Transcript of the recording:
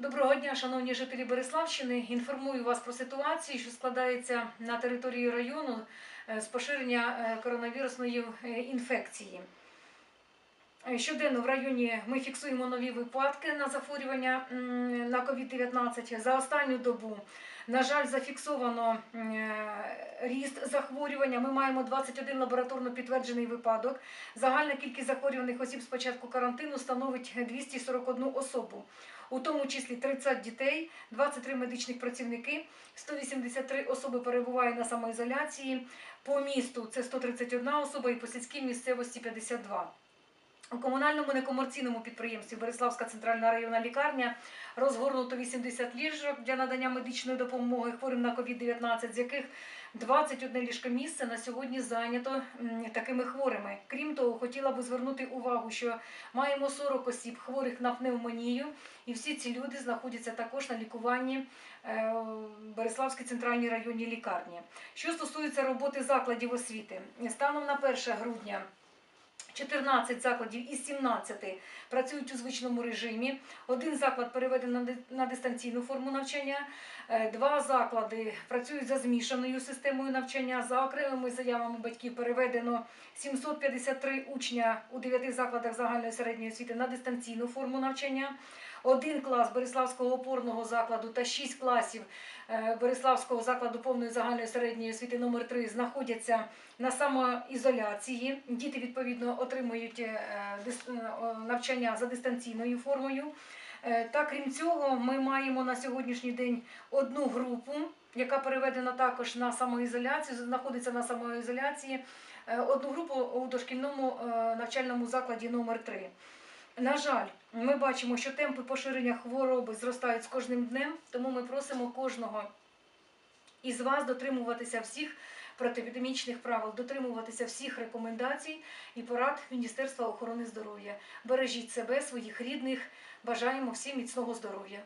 Доброго дня, шановні жителі Береславщини. Інформую вас про ситуацію, що складається на території району е, з поширення е, коронавірусної е, інфекції. Е, Щоденно в районі ми фіксуємо нові випадки на захворювання на COVID-19. За останню добу, на жаль, зафіксовано е, ріст захворювання. Ми маємо 21 лабораторно підтверджений випадок. Загальна кількість захворюваних осіб з початку карантину становить 241 особу у тому числі 30 дітей, 23 медичних працівники, 183 особи перебуває на самоізоляції. По місту це 131 особа і по сільській місцевості 52. У комунальному некомерційному підприємстві Береславська центральна районна лікарня розгорнуто 80 ліжок для надання медичної допомоги хворим на COVID-19, з яких 21 ліжкомісце на сьогодні зайнято такими хворими. Крім того, хотіла би звернути увагу, що маємо 40 осіб хворих на пневмонію, і всі ці люди знаходяться також на лікуванні е, Береславській центральній районній лікарні. Що стосується роботи закладів освіти, станом на 1 грудня 14 закладів із 17 працюють у звичному режимі. Один заклад переведено на дистанційну форму навчання. Е, Два заклади працюють за змішаною системою навчання. За окремими заявами батьків переведено 753 учня у 9 закладах загальної середньої освіти на дистанційну форму навчання. Один клас Береславського опорного закладу та 6 класів е, Береславського закладу повної загальної середньої освіти номер 3 знаходяться на самоізоляції. Діти відповідно отримують е, е, навчання за дистанційною формою. Та крім цього, ми маємо на сьогоднішній день одну групу, яка переведена також на самоізоляцію, знаходиться на самоізоляції. Одну групу у дошкільному навчальному закладі номер 3 На жаль, ми бачимо, що темпи поширення хвороби зростають з кожним днем, тому ми просимо кожного із вас дотримуватися всіх протиепідемічних правил, дотримуватися всіх рекомендацій і порад Міністерства охорони здоров'я. Бережіть себе, своїх рідних. Бажаємо всім міцного здоров'я.